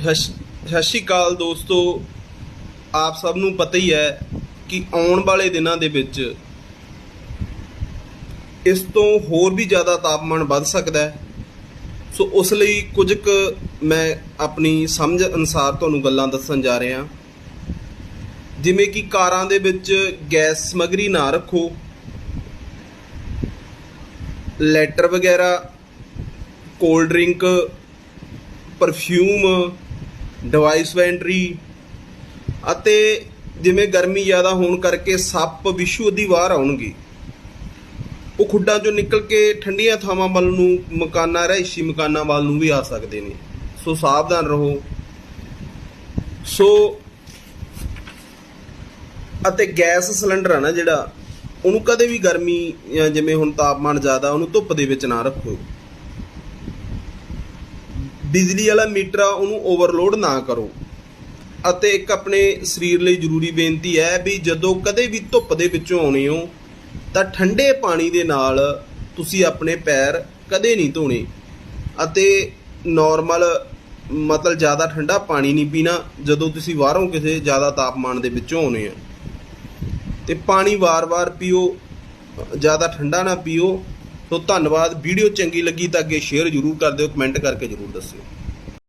ਸਤਿ ਸਤਿ ਸ਼੍ਰੀ ਅਕਾਲ ਦੋਸਤੋ। ਆਪ ਸਭ ਨੂੰ ਪਤਾ ਹੀ ਹੈ ਕਿ ਆਉਣ ਵਾਲੇ ਦਿਨਾਂ ਦੇ ਵਿੱਚ ਇਸ ਤੋਂ ਹੋਰ ਵੀ ਜ਼ਿਆਦਾ ਤਾਪਮਾਨ ਵੱਧ ਸਕਦਾ ਹੈ। ਸੋ ਉਸ ਲਈ ਕੁਝ ਕੁ ਮੈਂ ਆਪਣੀ ਸਮਝ ਅਨੁਸਾਰ ਤੁਹਾਨੂੰ ਗੱਲਾਂ ਦੱਸਣ ਜਾ ਰਿਹਾ। ਜਿਵੇਂ ਕਿ ਕਾਰਾਂ ਦੇ ਵਿੱਚ ਗੈਸ ਸਮਗਰੀ ਨਾ ਰੱਖੋ। ਲੈਟਰ ਵਗੈਰਾ, ਕੋਲਡ ਡਰਿੰਕ, ਪਰਫਿਊਮ ਡਿਵਾਈਸ ਵੈਂਟਰੀ ਅਤੇ ਜਿਵੇਂ ਗਰਮੀ ਜ਼ਿਆਦਾ ਹੋਣ ਕਰਕੇ ਸੱਪ, ਵਿਸ਼ੂ ਦੀ ਵਾਰ ਆਉਣਗੇ। ਉਹ ਖੁੱਡਾਂ ਚੋਂ ਨਿਕਲ ਕੇ ਠੰਡੀਆਂ ਥਾਵਾਂ ਵੱਲ ਨੂੰ, ਮਕਾਨਾਂ ਰਹਿਸ਼ੀ ਮਕਾਨਾਂ ਵੱਲ ਨੂੰ ਵੀ ਆ ਸਕਦੇ ਨੇ। ਸੋ ਸਾਵਧਾਨ ਰਹੋ। ਸੋ ਅਤੇ ਗੈਸ ਸਿਲੰਡਰ ਆ ਨਾ ਜਿਹੜਾ, ਉਹਨੂੰ ਕਦੇ ਵੀ ਗਰਮੀ ਜਾਂ ਜਿਵੇਂ ਹੁਣ ਤਾਪਮਾਨ ਜ਼ਿਆਦਾ, ਉਹਨੂੰ ਧੁੱਪ ਦੇ ਵਿੱਚ ਨਾ ਰੱਖੋ। ਬਿਜਲੀ ਵਾਲਾ ਮੀਟਰ ਆ, ਉਹਨੂੰ ਓਵਰਲੋਡ ਨਾ ਕਰੋ। ਅਤੇ ਇੱਕ ਆਪਣੇ ਸਰੀਰ ਲਈ ਜ਼ਰੂਰੀ ਬੇਨਤੀ ਹੈ ਵੀ ਜਦੋਂ ਕਦੇ ਵੀ ਧੁੱਪ ਦੇ ਵਿੱਚੋਂ ਆਉਣੇ ਹੋ, ਤਾਂ ਠੰਡੇ ਪਾਣੀ ਦੇ ਨਾਲ ਤੁਸੀਂ ਆਪਣੇ ਪੈਰ ਕਦੇ ਨਹੀਂ ਧੋਣੇ। ਅਤੇ ਨਾਰਮਲ ਮਤਲਬ ਜ਼ਿਆਦਾ ਠੰਡਾ ਪਾਣੀ ਨਹੀਂ ਪੀਣਾ ਜਦੋਂ ਤੁਸੀਂ ਬਾਹਰੋਂ ਕਿਸੇ ਜ਼ਿਆਦਾ ਤਾਪਮਾਨ ਦੇ ਵਿੱਚੋਂ ਆਉਣੇ ਆ। ਤੇ ਪਾਣੀ ਵਾਰ-ਵਾਰ ਪੀਓ, ਜ਼ਿਆਦਾ ਠੰਡਾ ਨਾ ਪੀਓ ਸੋ ਧੰਨਵਾਦ। ਵੀਡੀਓ ਚੰਗੀ ਲੱਗੀ ਤਾਂ ਅੱਗੇ ਸ਼ੇਅਰ ਜ਼ਰੂਰ ਕਰ ਦਿਓ ਕਮੈਂਟ ਕਰਕੇ ਜ਼ਰੂਰ ਦੱਸਿਓ।